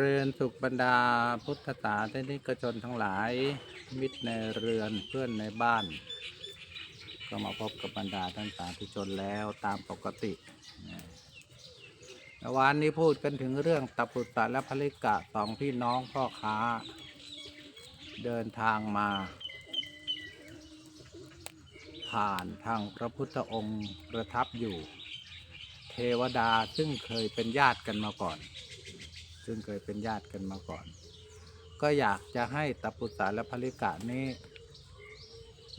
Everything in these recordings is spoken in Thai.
ริญสุขบรรดาพุทธศาสนิกชนทั้งหลาย มิตรในเรือนเพื่อนในบ้าน ก็มาพบกับบรรดาท่านสาธุชนแล้วตามปกติวันนี้พูดกันถึงเรื่องตัปุตตะและภริกะสองพี่น้องพ่อค้า เดินทางมา ผ่านทางพระพุทธองค์ประทับอยู่ เทวดาซึ่งเคยเป็นญาติกันมาก่อน ซึ่งเคยเป็นญาติกันมาก่อน ก็อยากจะให้ตปุตตะและภริกะนี้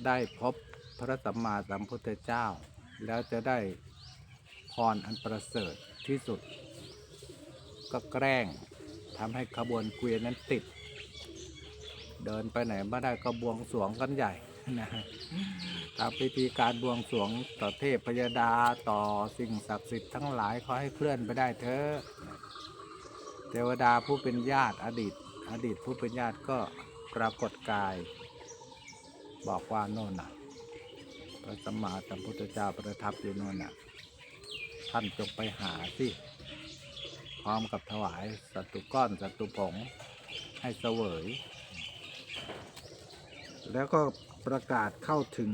ได้พบพระสัมมาสัมพุทธเจ้า แล้วจะได้พรอันประเสริฐที่สุด ก็แกล้งทำให้ขบวนเกวียนนั้นติด เดินไปไหนไม่ได้ก็บวงสรวงกันใหญ่นะทำพิธีการบวงสรวงต่อเทพพยดาต่อสิ่งศักดิ์สิทธิ์ทั้งหลายขอให้เคลื่อนไปได้เถอะ เทวดาผู้เป็นญาติอดีต อดีตผู้เป็นญาติก็ปรากฏกาย บอกว่าโน่นน่ะ พระสัมมาสัมพุทธเจ้าประทับอยู่โน่นน่ะ ท่านจงไปหาสิพร้อมกับถวายสัตุก้อนสัตตุผงให้เสวย แล้วก็ประกาศเข้าถึง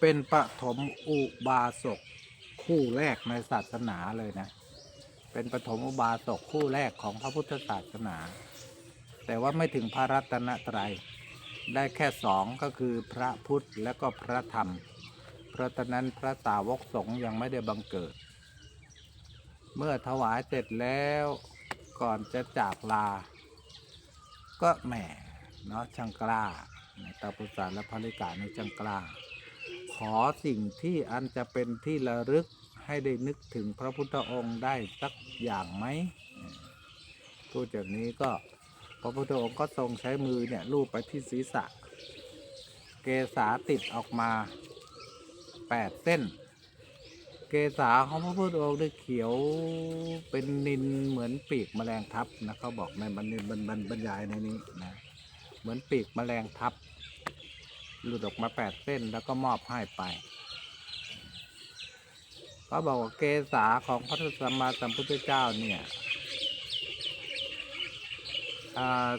เป็นปฐมอุบาสกคู่แรกในศาสนาเลยนะ เป็นปฐมอุบาสกคู่แรกของพระพุทธศาสนา แต่ว่าไม่ถึงพระรัตนตรัย ได้แค่สองก็คือพระพุทธและก็พระธรรม เพราะตอนนั้นพระสาวกสงฆ์ยังไม่ได้บังเกิด เมื่อถวายเสร็จแล้วก่อนจะจากลา ก็แหมเนาะช่างกล้าตาปุสารและภริกาในช่างกล้า ขอสิ่งที่อันจะเป็นที่ระลึก ให้ได้นึกถึงพระพุทธองค์ได้สักอย่างไหมพูดจากนี้ก็พระพุทธองค์ก็ทรงใช้มือเนี่ยลูบไปที่ศีรษะ เกษาติดออกมาแปดเส้น เกษาของพระพุทธองค์ได้เขียวเป็นนินเหมือนปีกแมลงทับนะเขาบอกในบรรบรรบรรบรรยายในนี้นะเหมือนปีกแมลงทับหลุดออกมาแปดเส้นแล้วก็มอบให้ไป ก็บอกว่าเกษาของพระสัมมาสัมพุทธเจ้าเนี่ย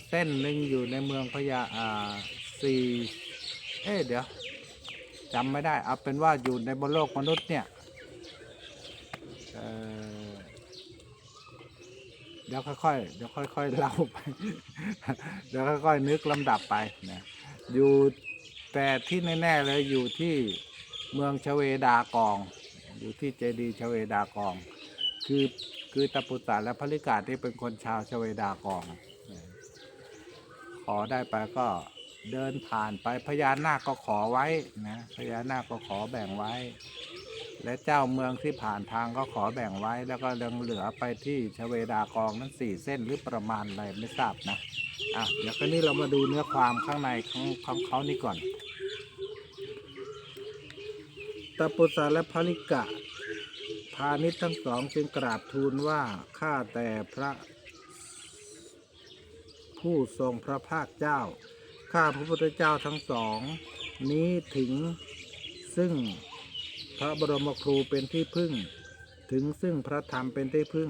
เส้นหนึ่งอยู่ในเมืองพญาสี่เอ๊ะเดี๋ยวจำไม่ได้ เอาเป็นว่าอยู่ในบนโลกมนุษย์เนี่ยเเดี๋ยวค่อยๆ เดี๋ยวค่อยๆเล่าไป เดี๋ยวค่อยๆนึกลำดับไปนะอยู่แต่ที่แน่ๆเลยอยู่ที่เมืองชเวดากอง อยู่ที่เจดีย์ชเวดากอง คือคือตะปุตตะและภริกาที่เป็นคนชาวชเวดากอง ขอได้ไปก็เดินผ่านไปพญานาคก็ขอไว้นะพญานาคก็ขอแบ่งไว้ และเจ้าเมืองที่ผ่านทางก็ขอแบ่งไว้ แล้วก็ยังเหลือไปที่ชเวดากองนั้นสี่เส้นหรือประมาณอะไรไม่ทราบนะอะเดี๋ยวครนี้เรามาดูเนื้อความข้างในของของเขานี่ก่อน ตปุตตะและภริกะ พาณิชย์ทั้งสองจึงกราบทูลว่า ข้าแต่พระ ผู้ทรงพระภาคเจ้า ข้าพระพุทธเจ้าทั้งสอง นี้ถึงซึ่งพระบรมครูเป็นที่พึ่ง ถึงซึ่งพระธรรมเป็นที่พึ่ง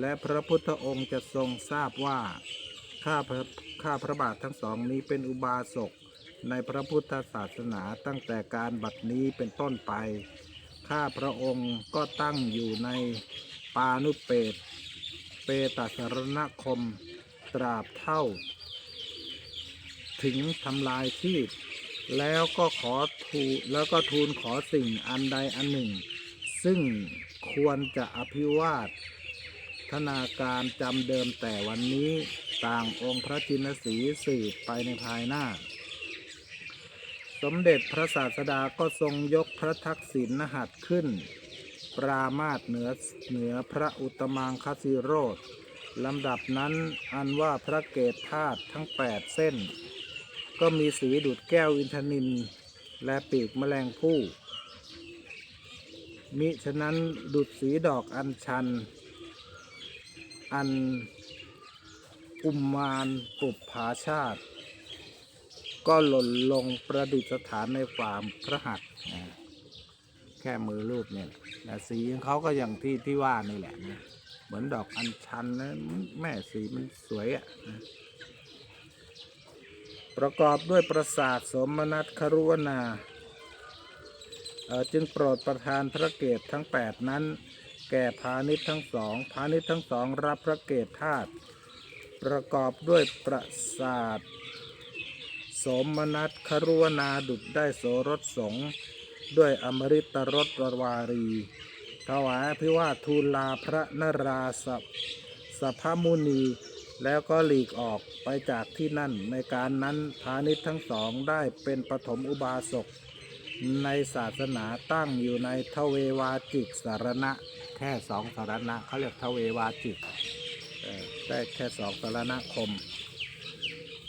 และพระพุทธองค์จะทรงทราบว่า ข้าพระข้าพระบาททั้งสองนี้เป็นอุบาสก ในพระพุทธศาสนาตั้งแต่การบัดนี้เป็นต้นไป ข้าพระองค์ก็ตั้งอยู่ในปานุเปตเปตสารณคม ตราบเท่า ถึงทำลายชีพแล้วก็ขอทูแล้วก็ทูลขอสิ่งอันใดอันหนึ่ง ซึ่งควรจะอภิวาทธนาการจำเดิมแต่วันนี้ต่างองค์พระจินสีสืบไปในภายหน้า สมเด็จพระศาสดาก็ทรงยกพระทักษิณหัสขึ้น ปรามาสเหนือเหนือพระอุตมังคสิโรธลำดับนั้นอันว่าพระเกศธาตุทั้งแปดเส้น ก็มีสีดุดแก้วอินทนินและปีกแมลงผู้ มิฉะนั้นดุดสีดอกอัญชัน อันอุมมานปุบผาชาติ ก็หล่นลงประดิษฐานในฝ่ามพระหัตถ์นะแค่มือรูปเนี่ยนะสีของเขาก็อย่างที่ที่ว่านี่แหละนะเหมือนดอกอัญชันนะแม่สีมันสวยอะ่ะนะประกอบด้วยประสาทสมนัตครุวนาเอ่อจึงโปรดประทานพระเกศทั้ง 8 นั้น แก่พาณิชย์ทั้งสองพาณิชย์ทั้งสองรับพระเกศธาตุประกอบด้วยประสาท มนัตครุวนาดุดได้โสรสสงด้วยอมฤตรสวารี ถวายพิวาทูลาพระนราสพสพมุนี แล้วก็หลีกออกไปจากที่นั่น ในการนั้นพาณิชย์ทั้งสองได้เป็นปฐมอุบาสก ในศาสนาตั้งอยู่ในทเววาจิกสารณะ แค่สองสารณะเขาเรียกทเววาจิกได้แค่สองสารณคม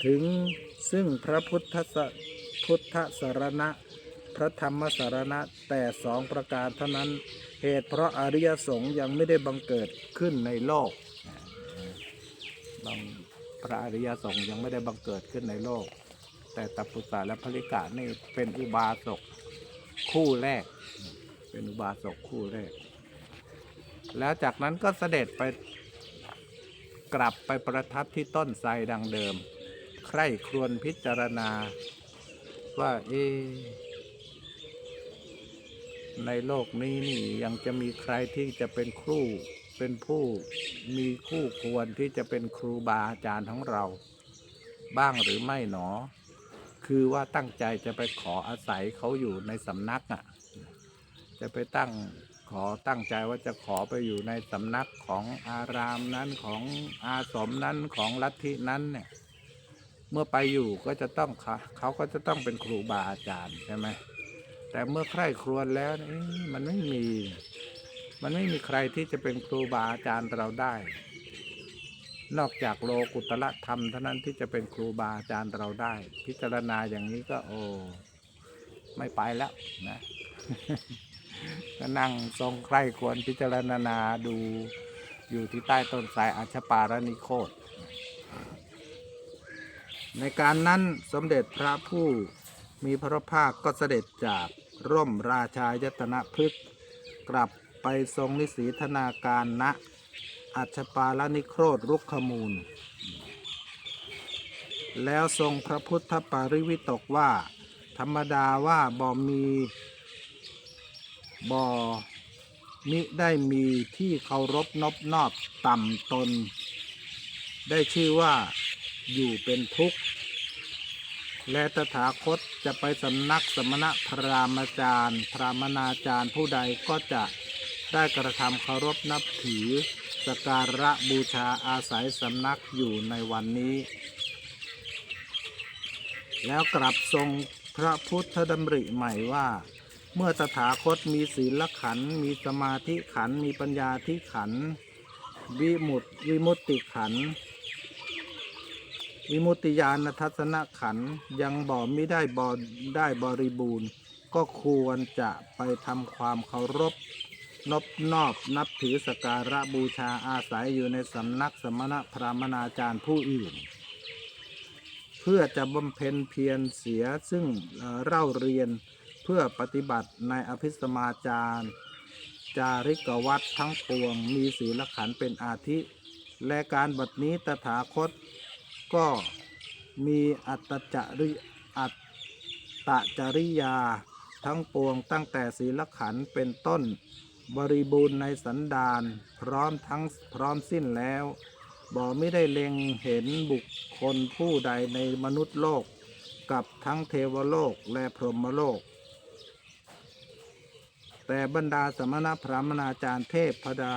ถึง ซึ่งพระพุทธสพุทธสารณะ พระธรรมสารณะแต่สองประการเท่านั้น เหตุเพราะอริยสงฆ์ยังไม่ได้บังเกิดขึ้นในโลกบางพระอริยสงฆ์ยังไม่ได้บังเกิดขึ้นในโลก แต่ตัปุตตะและภริกะนี่เป็นอุบาสกคู่แรก เป็นอุบาสกคู่แรก แล้วจากนั้นก็เสด็จไปกลับไปประทับที่ต้นไทรดังเดิม ใคร่ครวญพิจารณา ว่าเอ ในโลกนี้นี่ยังจะมีใครที่จะเป็นครูเป็นผู้มีคู่ควรที่จะเป็นครูบาอาจารย์ของเรา บ้างหรือไม่หนอ คือว่าตั้งใจจะไปขออาศัยเขาอยู่ในสำนักอะ จะไปตั้งขอตั้งใจว่าจะขอไปอยู่ในสำนักของอารามนั้นของอาสมนั้นของลัทธินั้นเนี่ย เมื่อไปอยู่ก็จะต้องเขาเขาก็จะต้องเป็นครูบาอาจารย์ใช่ไหมแต่เมื่อใคร่ครวญแล้วนี่มันไม่มี มันไม่มีใครที่จะเป็นครูบาอาจารย์เราได้ นอกจากโลกุตละธรรมเท่านั้นที่จะเป็นครูบาอาจารย์เราได้ พิจารณาอย่างนี้ก็โอ้ไม่ไปแล้วนะก็นั่งทรงใคร่ควรพิจารณาดูอยู่ที่ใต้ต้นสายอาชปารนิโคต ในการนั้นสมเด็จพระผู้มีพระภาคก็เสด็จจากร่มราชายตนะพฤกษ์กลับไปทรงนิสีธนาการณอัชปาลนิโครธรุกขมูล แล้วทรงพระพุทธปาริวิตกว่า ธรรมดาว่าบ่มีบ่มิได้มีที่เคารพนบนอบต่ำตน ได้ชื่อว่า อยู่เป็นทุกข์ และตถาคตจะไปสำนักสมณะพราหมณ์จารย์พรามนาจารย์ผู้ใดก็จะได้กระทำเคารพนับถือสการะบูชาอาศัยสำนักอยู่ในวันนี้ แล้วกลับทรงพระพุทธดำริใหม่ว่า เมื่อตถาคตมีศีลขันธ์มีสมาธิขันธ์มีปัญญาที่ขันธ์วิมุตติวิมุตติขันธ์ วิมุตติญาณทัศนขันยังบ่ไม่ได้บ่ได้บริบูรณ์ ก็ควรจะไปทำความเคารพ นบนอบนับถือสการะบูชาอาศัยอยู่ในสำนักสมณพราหมณาจารย์ผู้อื่น เพื่อจะบำเพ็ญเพียรเสียซึ่งเล่าเรียนเพื่อปฏิบัติในอภิสมาจารย์จาริกวัดทั้งปวงมีศีลขันเป็นอาทิ และการบัดนี้ตถาคต ก็มีอัตจริอัตตจริยาทั้งปวงตั้งแต่ศีลขันเป็นต้น บริบูรณ์ในสันดานพร้อมทั้งพร้อมสิ้นแล้วบ่ไม่ได้เล็งเห็นบุคคลผู้ใดในมนุษย์โลก กับทั้งเทวโลกและพรหมโลก แต่บรรดาสมณพราหมณาจารย์เทพพดา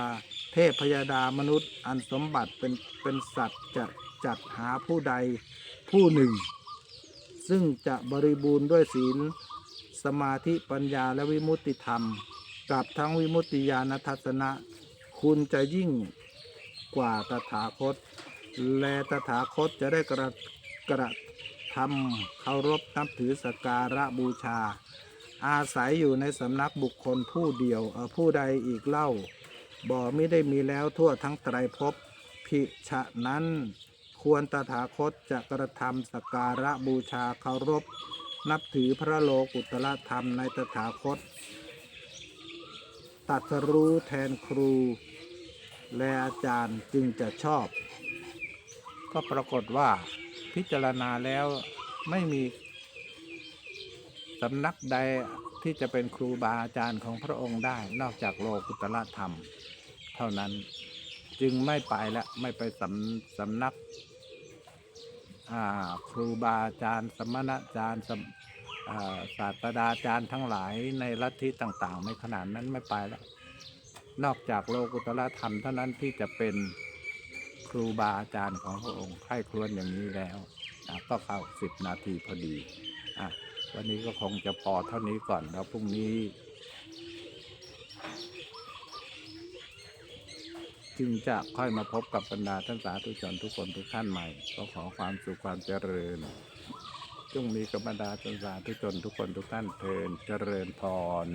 เทพพยาดามนุษย์อันสมบัติเป็นเป็นสัตว์จะ จัดหาผู้ใดผู้หนึ่ง ซึ่งจะบริบูรณ์ด้วยศีล สมาธิปัญญาและวิมุตติธรรม กับทั้งวิมุตติญาณทัศนะ คุณจะยิ่งกว่าตถาคต และตถาคตจะได้กระกระทำเคารพนับถือสการะบูชา อาศัยอยู่ในสำนักบุคคลผู้เดียวผู้ใดอีกเล่าบ่ไม่ได้มีแล้วทั่วทั้งไตรภพพิฉะนั้น ควรตถาคตจะกระทำสการะบูชาเคารพ นับถือพระโลกุตละธรรมในตถาคต ตัดสรู้แทนครู และอาจารย์จึงจะชอบ ก็ปรากฏว่าพิจารณาแล้วไม่มีสำนักใดที่จะเป็นครูบาอาจารย์ของพระองค์ได้นอกจากโลกุตละธรรม เท่านั้นจึงไม่ไปและไม่ไปสำสำนัก ครูบาอาจารย์ สมณอาจารย์ศาสตราจารย์ทั้งหลายในลัทธิต่างๆในขนาดนั้นไม่ไปแล้ว นอกจากโลกุตละธรรมเท่านั้นที่จะเป็นครูบาอาจารย์ของพระองค์ใคร่ครวญอย่างนี้แล้วก็เข้าสิบนาทีพอดีอวันนี้ก็คงจะพอเท่านี้ก่อนแล้วพรุ่งนี้ จึงจะค่อยมาพบกับบรรดาท่านสาธุชนทุกคนทุกท่านใหม่ ก็ขอความสุขความเจริญ จงมีกับบรรดาท่านสาธุชนทุกคนทุกท่านเทินเจริญพร